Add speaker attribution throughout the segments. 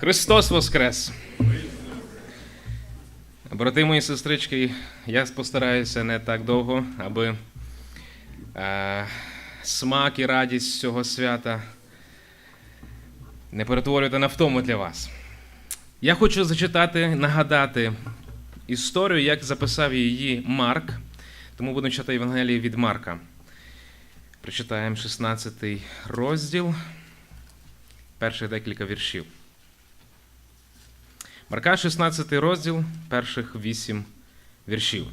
Speaker 1: Христос Воскрес! Брати мої сестрички, я постараюся не так довго, аби е, смак і радість цього свята не перетворювати на втому для вас. Я хочу зачитати, нагадати історію, як записав її Марк, тому буду читати Євангеліє від Марка. Прочитаємо 16 розділ, перших декілька віршів. Марка 16 розділ, перших вісім віршів.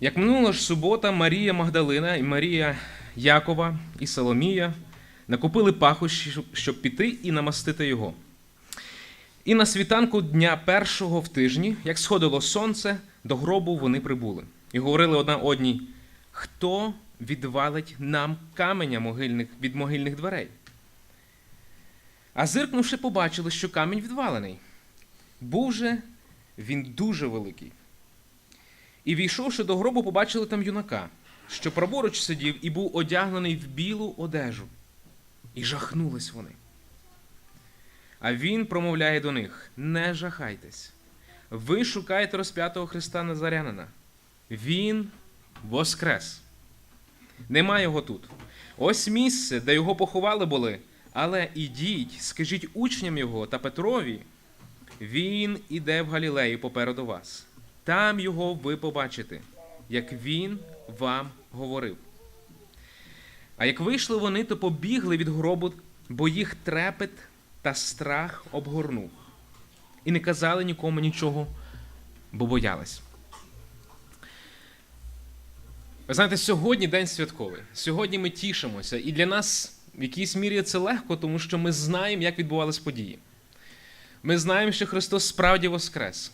Speaker 1: Як минула ж субота, Марія Магдалина і Марія Якова і Соломія накупили пахощі, щоб- піти і намастити його. І на світанку дня першого в тижні, як сходило сонце, до гробу вони прибули. І говорили одна одній: хто відвалить нам каменя могильних від могильних дверей? А зиркнувши, побачили, що камінь відвалений. Був же він дуже великий. І війшовши до гробу, побачили там юнака, що праворуч сидів і був одягнений в білу одежу. І жахнулись вони. А він промовляє до них: не жахайтесь. Ви шукаєте розп'ятого Христа Назарянина. Він воскрес. Нема його тут. Ось місце, де його поховали були. Але ідіть, скажіть учням його та Петрові, він іде в Галілею попереду вас. Там його ви побачите, як він вам говорив. А як вийшли вони, то побігли від гробу, бо їх трепет та страх обгорнув. І не казали нікому нічого, бо боялись. Ви знаєте, сьогодні день святковий. Сьогодні ми тішимося, і для нас в якійсь мірі це легко, тому що ми знаємо, як відбувались події. Ми знаємо, що Христос справді воскрес.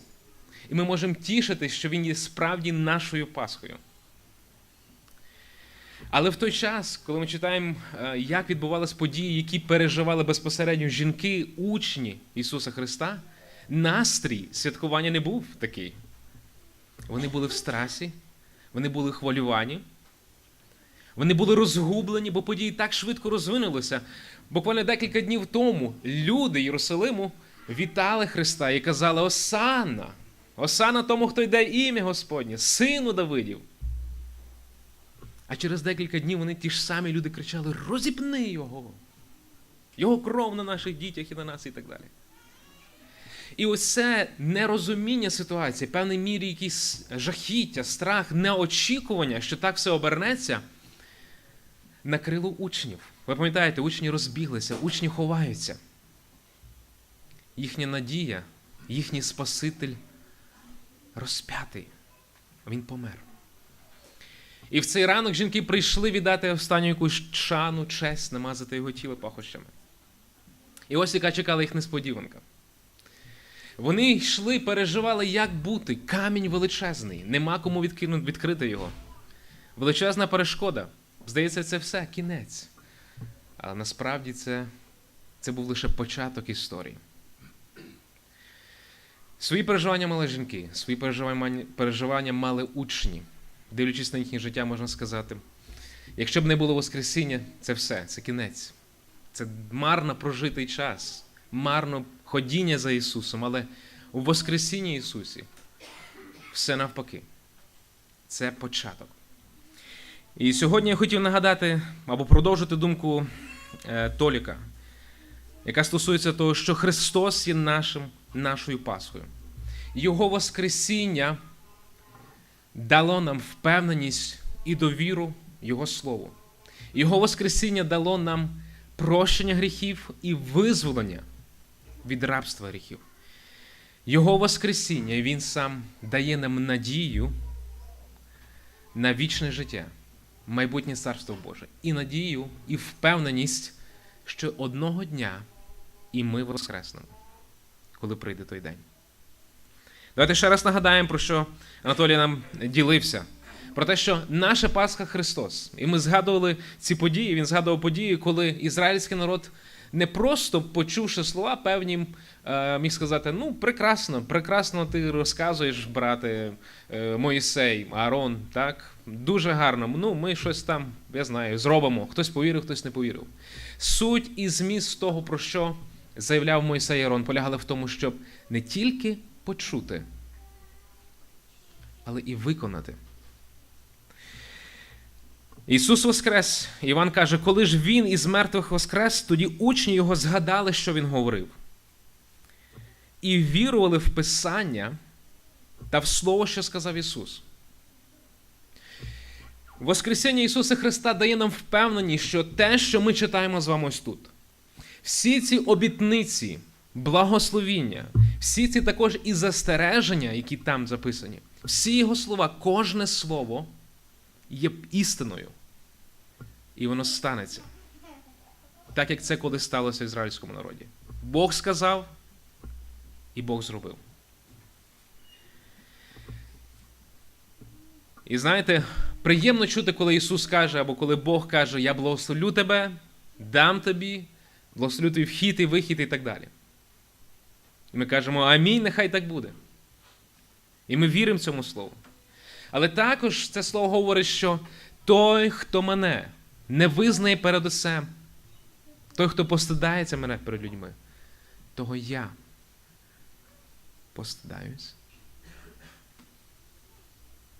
Speaker 1: І ми можемо тішитись, що Він є справді нашою Пасхою. Але в той час, коли ми читаємо, е, як відбувалися події, які переживали безпосередньо жінки, учні Ісуса Христа, настрій святкування не був такий. Вони були в страсі, вони були хвилювані, вони були розгублені, бо події так швидко розвинулися. Буквально декілька днів тому люди Єрусалиму вітали Христа і казали: Осанна! Осанна тому, хто йде ім'я Господнє, сину Давидів. А через декілька днів вони ті ж самі люди кричали: Розіпни його! Його кров на наших дітях і на нас, і так далі. І ось це нерозуміння ситуації, в певній мірі якісь жахіття, страх, неочікування, що так все обернеться, накрило учнів. Ви пам'ятаєте, учні розбіглися, учні ховаються. Їхня надія, їхній Спаситель розп'ятий. Він помер. І в цей ранок жінки прийшли віддати останню якусь шану, честь, намазати його тіло пахощами. І ось яка чекала їх несподіванка. Вони йшли, переживали, як бути. Камінь величезний, нема кому відкинути, відкрити його. Величезна перешкода. Здається, це все, кінець. Але насправді це, це був лише початок історії. Свої переживання мали жінки, свої переживання, мали учні. Дивлячись на їхнє життя, можна сказати. Якщо б не було Воскресіння, це все, це кінець. Це марно прожитий час, марно ходіння за Ісусом, але у Воскресінні Ісусі все навпаки. Це початок. І сьогодні я хотів нагадати або продовжити думку е, Толіка, яка стосується того, що Христос є нашим, нашою Пасхою. Його Воскресіння дало нам впевненість і довіру Його Слову. Його Воскресіння дало нам прощення гріхів і визволення від рабства гріхів. Його Воскресіння, Він сам дає нам надію на вічне життя, майбутнє Царство Боже, і надію, і впевненість, що одного дня і ми воскреснемо, коли прийде той день. Давайте ще раз нагадаємо, про що Анатолій нам ділився. Про те, що наша Пасха Христос. І ми згадували ці події. Він згадував події, коли ізраїльський народ не просто почувши слова, певні е, міг сказати: ну, прекрасно, прекрасно ти розказуєш, брате е, Моїсей, Аарон, так? Дуже гарно. Ну, ми щось там, я знаю, зробимо. Хтось повірив, хтось не повірив. суть і зміст того, про що заявляв Мойсей Аарон, полягали в тому, щоб не тільки почути, але і виконати. Ісус Воскрес. Іван каже, коли ж Він із мертвих воскрес, тоді учні його згадали, що Він говорив. І вірували в Писання та в Слово, що сказав Ісус. Воскресіння Ісуса Христа дає нам впевненість, що те, що ми читаємо з вами ось тут, всі ці обітниці, благословіння, всі ці також і застереження, які там записані, всі його слова, кожне слово є істиною. І воно станеться. Так як це колись сталося в ізраїльському народі. Бог сказав, і Бог зробив. І знаєте, приємно чути, коли Ісус каже, або коли Бог каже, я благословлю тебе, дам тобі, благословлю тобі вхід і вихід і так далі. І ми кажемо, амінь, нехай так буде. І ми віримо цьому слову. Але також це слово говорить, що той, хто мене не визнає перед усем, той, хто постидається мене перед людьми, того я постидаюсь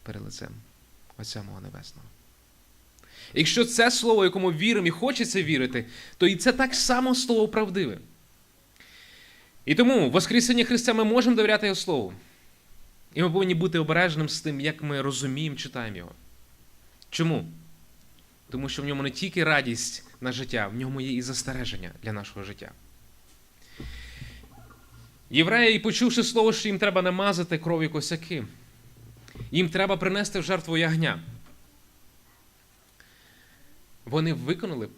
Speaker 1: перед лицем Отця мого Небесного. Якщо це слово, якому віримо і хочеться вірити, то і це так само слово правдиве. І тому Воскресення Христа ми можемо довіряти Його Слову. І ми повинні бути обережним з тим, як ми розуміємо, читаємо його. Чому? Тому що в ньому не тільки радість на життя, в ньому є і застереження для нашого життя. Євреї, почувши слово, що їм треба намазати кров'ю косяки, їм треба принести в жертву ягня. Вони виконали,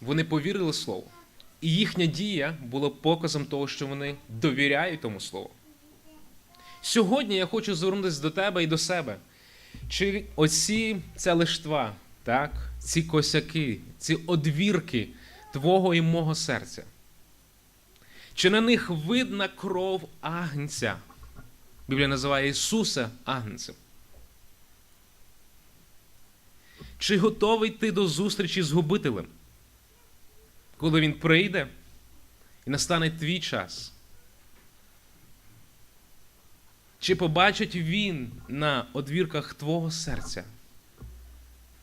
Speaker 1: вони повірили слову. І їхня дія була показом того, що вони довіряють тому слову. Сьогодні я хочу звернутися до тебе і до себе. Чи оці ця лиштва, так, ці косяки, ці одвірки твого і мого серця? Чи на них видна кров агнця? Біблія називає Ісуса агнцем. Чи готовий ти до зустрічі з губителем? Коли він прийде і настане твій час? Чи побачить він на одвірках твого серця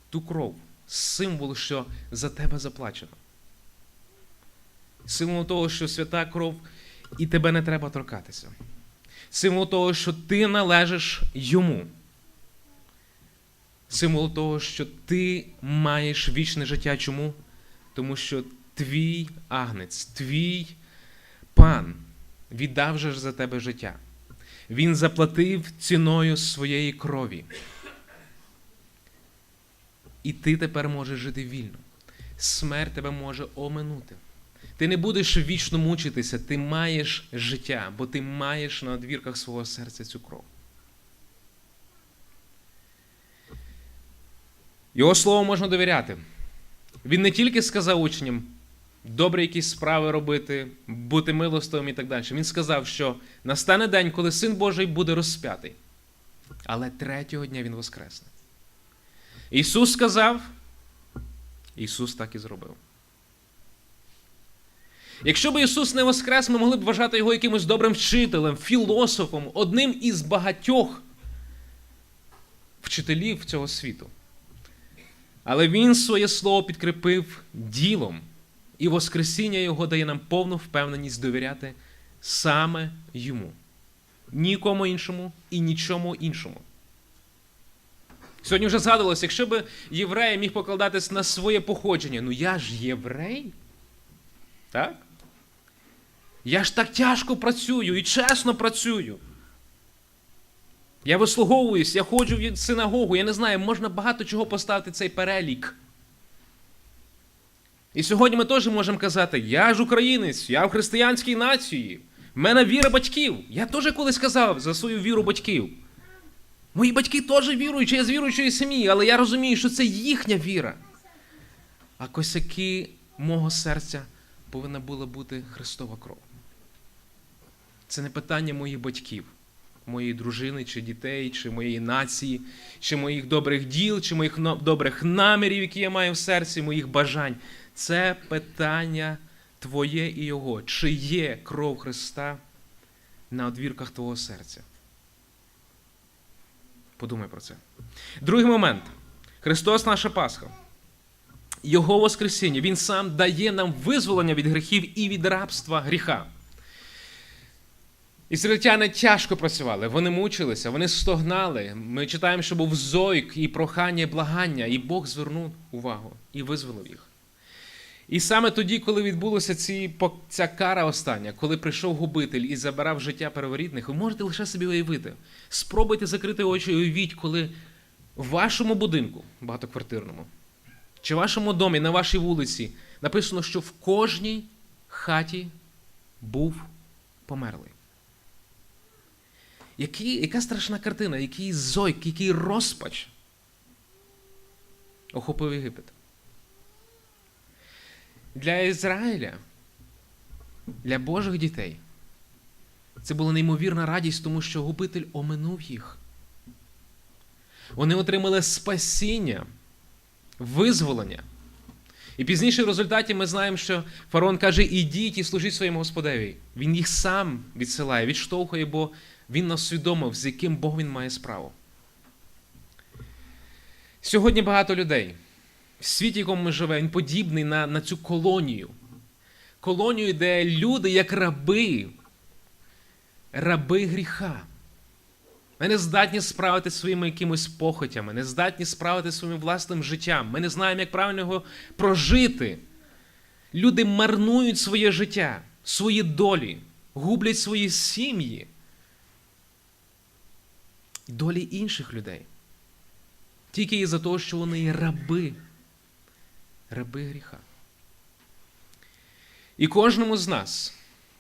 Speaker 1: ту кров, символ, що за тебе заплачено? Символ того, що свята кров і тебе не треба торкатися. Символ того, що ти належиш йому. Символ того, що ти маєш вічне життя. Чому? Тому що твій агнець, твій пан віддав же за тебе життя. Він заплатив ціною своєї крові. І ти тепер можеш жити вільно. Смерть тебе може оминути. Ти не будеш вічно мучитися, ти маєш життя, бо ти маєш на одвірках свого серця цю кров. Його слово можна довіряти. Він не тільки сказав учням добре якісь справи робити, бути милостивим і так далі. Він сказав, що настане день, коли Син Божий буде розп'ятий. Але третього дня він воскресне. Ісус сказав, Ісус так і зробив. Якщо б Ісус не воскрес, ми могли б вважати його якимось добрим вчителем, філософом, одним із багатьох вчителів цього світу. Але Він своє слово підкріпив ділом, і Воскресіння Його дає нам повну впевненість довіряти саме Йому, нікому іншому і нічому іншому. Сьогодні вже згадувалося, якщо б єврей міг покладатись на своє походження, ну я ж єврей. Так? Я ж так тяжко працюю і чесно працюю. Я вислуговуюсь, я ходжу в синагогу, я не знаю, можна багато чого поставити цей перелік. І сьогодні ми теж можемо казати: я ж українець, я в християнській нації, в мене віра батьків. Я теж колись казав за свою віру батьків. Мої батьки теж віруючі, я з віруючої сім'ї, але я розумію, що це їхня віра. А косяки мого серця повинна була бути Христова кров. Це не питання моїх батьків. моєї дружини, чи дітей, чи моєї нації, чи моїх добрих діл, чи моїх добрих намірів, які я маю в серці, моїх бажань. Це питання твоє і його. Чи є кров Христа на одвірках твого серця? Подумай про це. Другий момент. Христос наша Пасха. Його Воскресіння, Він сам дає нам визволення від гріхів і від рабства гріха. Ізраїльтяни тяжко працювали, вони мучилися, вони стогнали. Ми читаємо, що був зойк і прохання, і благання, і Бог звернув увагу і визволив їх. І саме тоді, коли відбулася ці, ця кара остання, коли прийшов губитель і забирав життя перворідних, ви можете лише собі уявити. Спробуйте закрити очі і уявіть, коли в вашому будинку, багатоквартирному, чи в вашому домі, на вашій вулиці, написано, що в кожній хаті був померлий. Який, яка страшна картина, який зойк, який розпач охопив Єгипет. Для Ізраїля, для Божих дітей, це була неймовірна радість, тому що губитель оминув їх. Вони отримали спасіння, визволення. І пізніше в результаті ми знаємо, що фараон каже: ідіть і служіть своєму господеві. Він їх сам відсилає, відштовхує, бо він усвідомив, з яким Богом він має справу. Сьогодні багато людей. В світі, в якому ми живемо, він подібний на, на цю колонію. Колонію, де люди, як раби, раби гріха. Ми не здатні справитися своїми якимось похотями, не здатні справитися своїм власним життям. Ми не знаємо, як правильно його прожити. Люди марнують своє життя, свої долі, гублять свої сім'ї, долі інших людей. Тільки із-за того, що вони раби, раби гріха. І кожному з нас,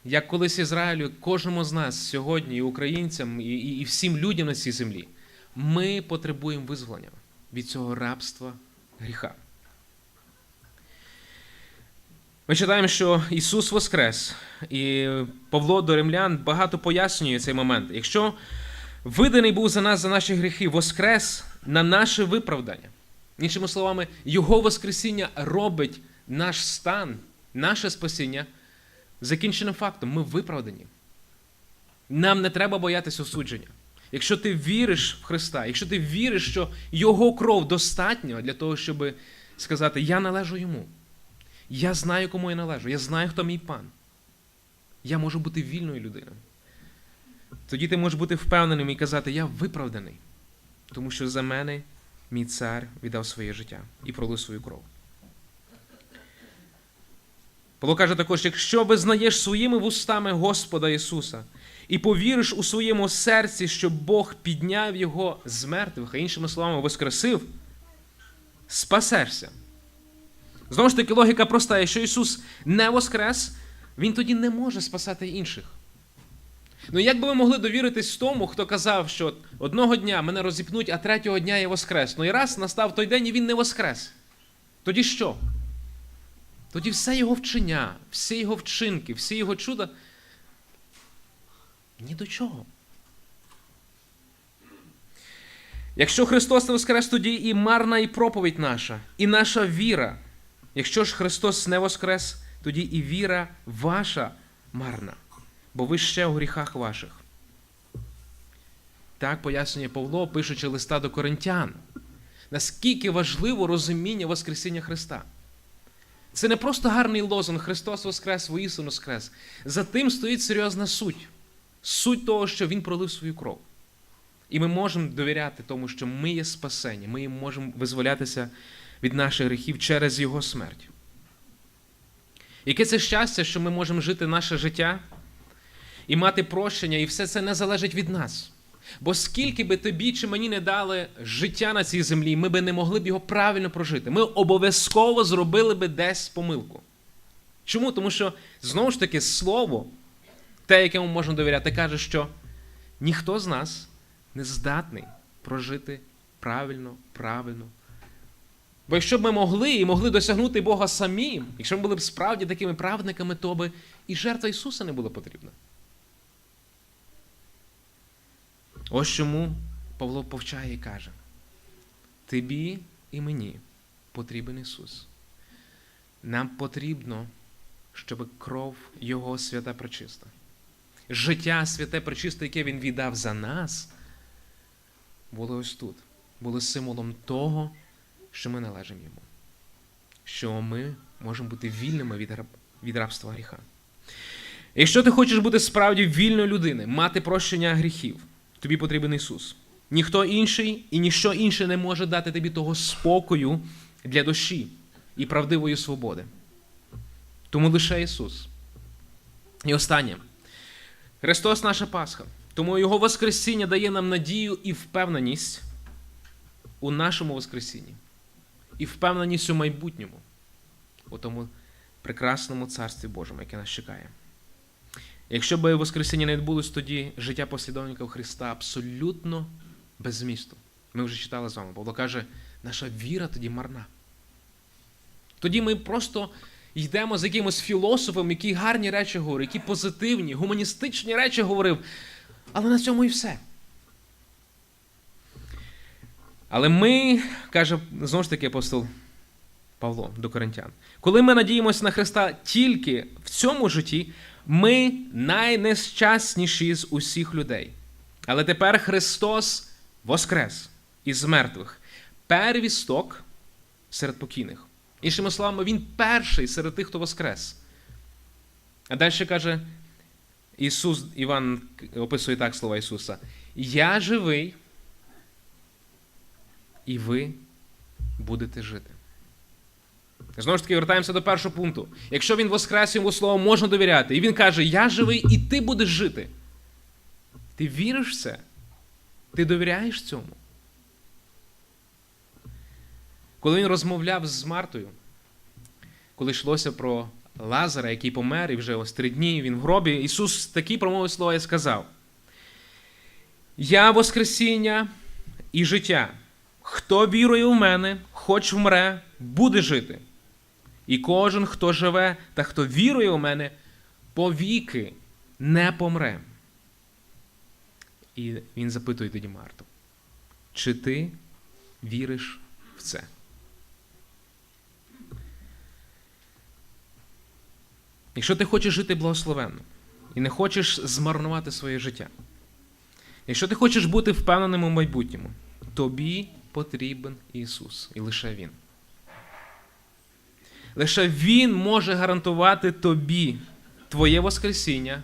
Speaker 1: як колись Ізраїлю, кожному з нас сьогодні, і українцям, і, і, і всім людям на цій землі, ми потребуємо визволення від цього рабства гріха. Ми читаємо, що Ісус Воскрес, і Павло до римлян багато пояснює цей момент. Якщо виданий був за нас за наші гріхи, Воскрес на наше виправдання. Іншими словами, Його Воскресіння робить наш стан, наше спасіння закінченим фактом. Ми виправдані. Нам не треба боятися осудження. Якщо ти віриш в Христа, якщо ти віриш, що Його кров достатньо для того, щоб сказати, я належу йому. Я знаю, кому я належу, я знаю, хто мій пан. Я можу бути вільною людиною. Тоді ти можеш бути впевненим і казати, я виправданий, тому що за мене мій цар віддав своє життя і пролив свою кров. Павло каже також: якщо визнаєш своїми вустами Господа Ісуса і повіриш у своєму серці, що Бог підняв Його з мертвих, а іншими словами, воскресив, спасешся. Знову ж таки, логіка проста: якщо Ісус не воскрес, Він тоді не може спасати інших. Ну як би ви могли довіритись тому, хто казав, що одного дня мене розіпнуть, а третього дня я воскрес. Ну і раз настав той день, і він не воскрес. Тоді що? Тоді все його вчення, всі його вчинки, всі його чуда ні до чого. Якщо Христос не воскрес, тоді і марна і проповідь наша, і наша віра. Якщо ж Христос не воскрес, тоді і віра ваша марна, бо ви ще у гріхах ваших. Так пояснює Павло, пишучи листа до коринтян. Наскільки важливо розуміння Воскресіння Христа. Це не просто гарний лозунг Христос Воскрес, воістину Воскрес. За тим стоїть серйозна суть. Суть того, що Він пролив свою кров. І ми можемо довіряти тому, що ми є спасені, ми можемо визволятися від наших гріхів через Його смерть. Яке це щастя, що ми можемо жити наше життя і мати прощення, і все це не залежить від нас. Бо скільки би тобі чи мені не дали життя на цій землі, ми би не могли б його правильно прожити. Ми обов'язково зробили би десь помилку. Чому? Тому що, знову ж таки, слово, те, якому можна довіряти, каже, що ніхто з нас не здатний прожити правильно, правильно. Бо якщо б ми могли і могли досягнути Бога самі, якщо ми були б справді такими праведниками, то би і жертва Ісуса не була потрібна. Ось чому Павло повчає і каже: Тобі і мені потрібен Ісус. Нам потрібно, щоб кров Його свята пречиста, життя святе пречисте, яке Він віддав за нас, було ось тут, було символом того, що ми належимо Йому, що ми можемо бути вільними від, від рабства гріха. Якщо ти хочеш бути справді вільною людиною, мати прощення гріхів, тобі потрібен Ісус. Ніхто інший і ніщо інше не може дати тобі того спокою для душі і правдивої свободи. Тому лише Ісус. І останнє. Христос наша Пасха. Тому Його Воскресіння дає нам надію і впевненість у нашому Воскресінні. І впевненість у майбутньому, у тому прекрасному Царстві Божому, яке нас чекає. Якщо б Воскресіння не відбулось, тоді життя послідовників Христа абсолютно без змісту. Ми вже читали з вами. Павло каже, наша віра тоді марна. Тоді ми просто йдемо з якимось філософом, який гарні речі говорив, які позитивні, гуманістичні речі говорив. Але на цьому і все. Але ми, каже знову ж таки апостол Павло до Коринтян, коли ми надіємося на Христа тільки в цьому житті, ми найнещасніші з усіх людей. Але тепер Христос воскрес із мертвих, первісток серед покійних. Іншими словами, Він перший серед тих, хто воскрес. А далі каже Ісус, Іван описує так слова Ісуса: Я живий, і ви будете жити. Знову ж таки, вертаємося до першого пункту. Якщо він воскрес, йому слово можна довіряти. І він каже: Я живий, і ти будеш жити. Ти віриш в це? Ти довіряєш цьому? Коли він розмовляв з Мартою, коли йшлося про Лазара, який помер, і вже ось три дні він в гробі, Ісус такі промовив слова і сказав: Я Воскресіння і життя. Хто вірує в мене, хоч вмре, буде жити. І кожен, хто живе та хто вірує у мене, повіки не помре. І він запитує тоді Марту, чи ти віриш в це? Якщо ти хочеш жити благословенно і не хочеш змарнувати своє життя, якщо ти хочеш бути впевненим у майбутньому, тобі потрібен Ісус і лише Він. Лише Він може гарантувати тобі твоє Воскресіння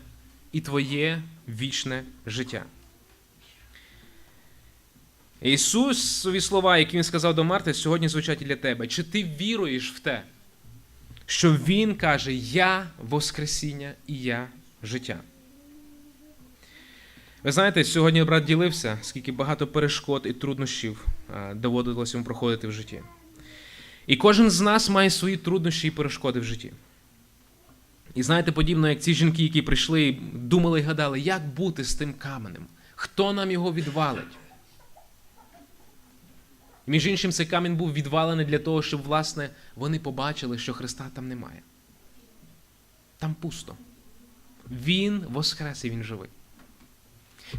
Speaker 1: і твоє вічне життя. Ісусові слова, які Він сказав до Марти, сьогодні звучать і для тебе. Чи ти віруєш в те, що Він каже: Я Воскресіння і я життя? Ви знаєте, сьогодні брат ділився, скільки багато перешкод і труднощів доводилося йому проходити в житті. І кожен з нас має свої труднощі і перешкоди в житті. І знаєте, подібно, як ці жінки, які прийшли і думали і гадали, як бути з тим каменем, хто нам його відвалить. Між іншим, цей камінь був відвалений для того, щоб, власне, вони побачили, що Христа там немає. Там пусто. Він воскрес і Він живий.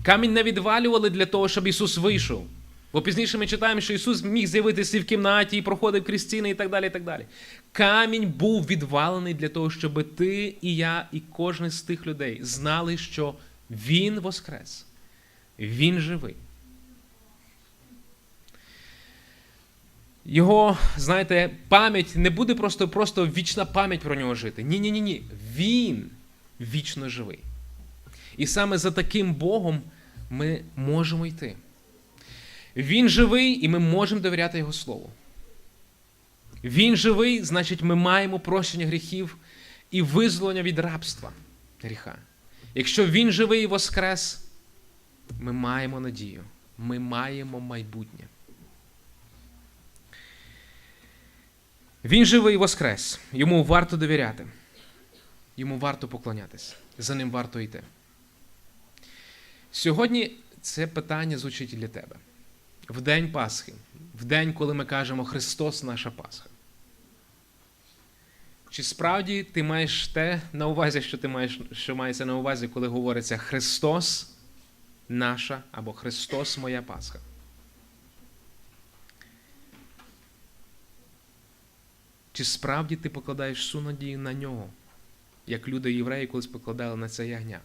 Speaker 1: Камінь не відвалювали для того, щоб Ісус вийшов. Бо пізніше ми читаємо, що Ісус міг з'явитися в кімнаті і проходив крізь стіни і так далі. і так далі. Камінь був відвалений для того, щоб ти і я, і кожен з тих людей знали, що Він воскрес, Він живий. Його, знаєте, пам'ять не буде просто просто вічна пам'ять про нього жити. Ні-ні ні. ні. Він вічно живий. І саме за таким Богом ми можемо йти. Він живий, і ми можемо довіряти Його Слову. Він живий, значить, ми маємо прощення гріхів і визволення від рабства гріха. Якщо Він живий і воскрес, ми маємо надію, ми маємо майбутнє. Він живий і воскрес. Йому варто довіряти. Йому варто поклонятися. За ним варто йти. Сьогодні це питання звучить для тебе. В день Пасхи, в день, коли ми кажемо Христос наша Пасха. Чи справді ти маєш те на увазі, що ти маєш, що мається на увазі, коли говориться Христос наша або Христос моя Пасха. Чи справді ти покладаєш всю надію на нього, як люди євреї колись покладали на це ягня?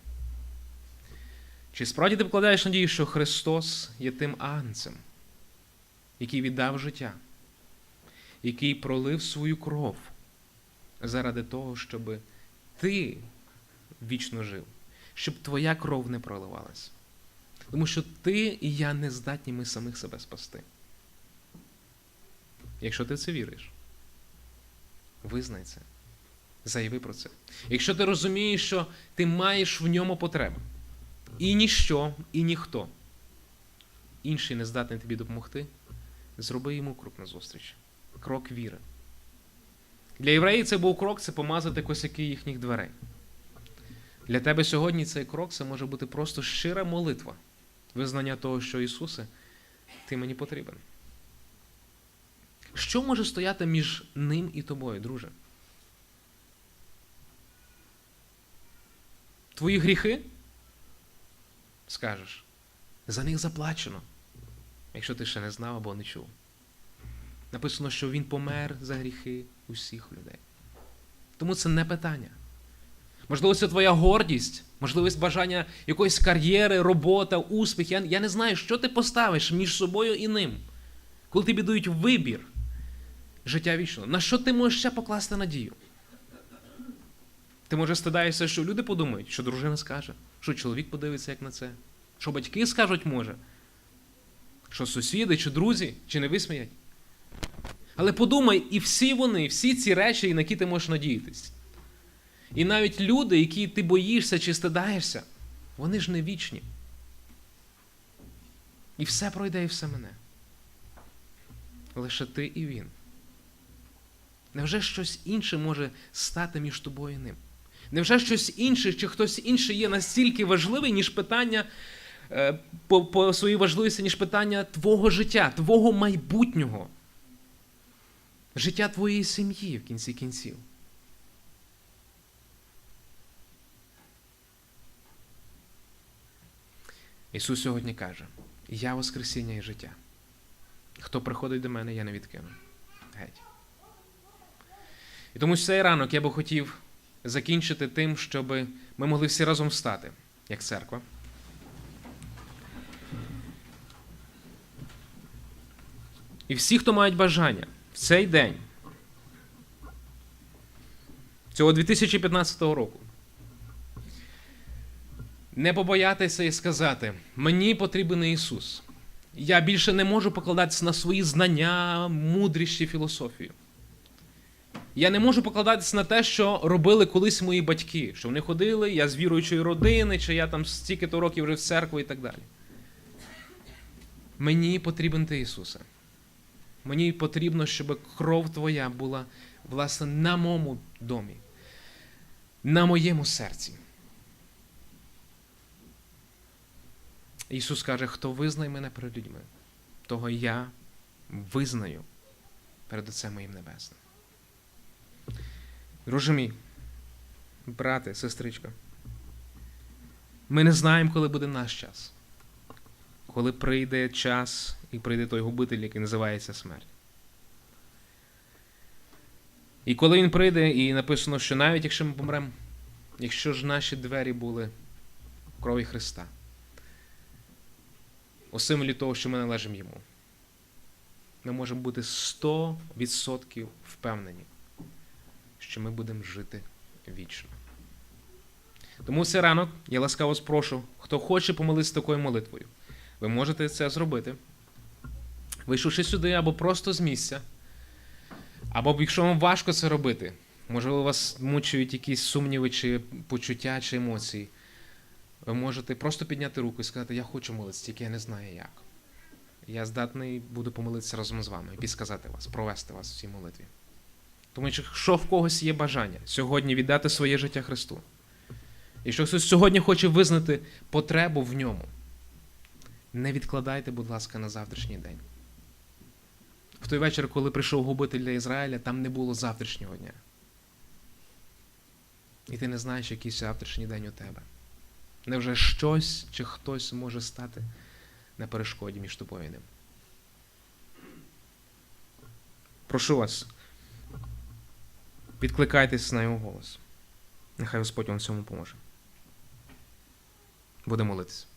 Speaker 1: Чи справді ти покладаєш надію, що Христос є тим агнцем, який віддав життя, який пролив свою кров заради того, щоб ти вічно жив, щоб твоя кров не проливалась? Тому що ти і я не здатні ми самих себе спасти. Якщо ти це віриш, визнай це, заяви про це. Якщо ти розумієш, що ти маєш в ньому потребу, і ніщо, і ніхто інший не здатний тобі допомогти, зроби йому крок назустріч. Крок віри. Для євреїв це був крок це помазати косяки їхніх дверей. Для тебе сьогодні цей крок це може бути просто щира молитва, визнання того, що Ісусе, ти мені потрібен. Що може стояти між ним і тобою, друже? Твої гріхи? Скажеш. За них заплачено, якщо ти ще не знав або не чув. Написано, що Він помер за гріхи усіх людей. Тому це не питання. Можливо, це твоя гордість, можливість бажання якоїсь кар'єри, робота, успіх. Я, я не знаю, що ти поставиш між собою і ним, коли тобі дають вибір життя вічного. На що ти можеш ще покласти надію? Ти може стидаєшся, що люди подумають, що дружина скаже, що чоловік подивиться як на це, що батьки скажуть може, що сусіди, чи друзі, чи не висміять. Але подумай, і всі вони, всі ці речі, на які ти можеш надіятись. І навіть люди, які ти боїшся чи стидаєшся, вони ж не вічні. І все пройде, і все мене. Лише ти і він. Невже щось інше може стати між тобою і ним? Невже щось інше, чи хтось інший є настільки важливий, ніж питання по, по своїй важливості, ніж питання твого життя, твого майбутнього, життя твоєї сім'ї в кінці кінців? Ісус сьогодні каже: Я Воскресіння і життя. Хто приходить до мене, я не відкину. Геть. І тому цей ранок я би хотів закінчити тим, щоб ми могли всі разом встати, як церква. І всі, хто мають бажання в цей день, цього 2015 року, не побоятися і сказати: мені потрібен Ісус. Я більше не можу покладатися на свої знання, мудрість чи філософію. Я не можу покладатися на те, що робили колись мої батьки, що вони ходили, я з віруючої родини, чи я там стільки-то років вже в церкві і так далі. Мені потрібен ти, Ісусе. Мені потрібно, щоб кров Твоя була, власне, на моєму домі, на моєму серці. Ісус каже, хто визнає мене перед людьми, того я визнаю перед Отцем моїм Небесним. Друже мій, брате, сестричка, ми не знаємо, коли буде наш час, коли прийде час і прийде той губитель, який називається смерть. І коли він прийде, і написано, що навіть якщо ми помремо, якщо ж наші двері були в крові Христа, у символі того, що ми належимо йому, ми можемо бути 100% впевнені що ми будемо жити вічно. Тому цей ранок я ласкаво спрошу, хто хоче помолитися такою молитвою, ви можете це зробити, вийшовши сюди або просто з місця, або якщо вам важко це робити, можливо, вас мучують якісь сумніви, чи почуття, чи емоції, ви можете просто підняти руку і сказати, я хочу молитися, тільки я не знаю як. Я здатний буду помолитися разом з вами і підсказати вас, провести вас в цій молитві. Тому що в когось є бажання сьогодні віддати своє життя Христу, і що хтось сьогодні хоче визнати потребу в ньому, не відкладайте, будь ласка, на завтрашній день. В той вечір, коли прийшов губитель для Ізраїля, там не було завтрашнього дня. І ти не знаєш, який завтрашній день у тебе. Невже щось чи хтось може стати на перешкоді між тобою і ним? Прошу вас, підкликайтесь на його голос. Нехай Господь вам цьому поможе. Будемо молитись.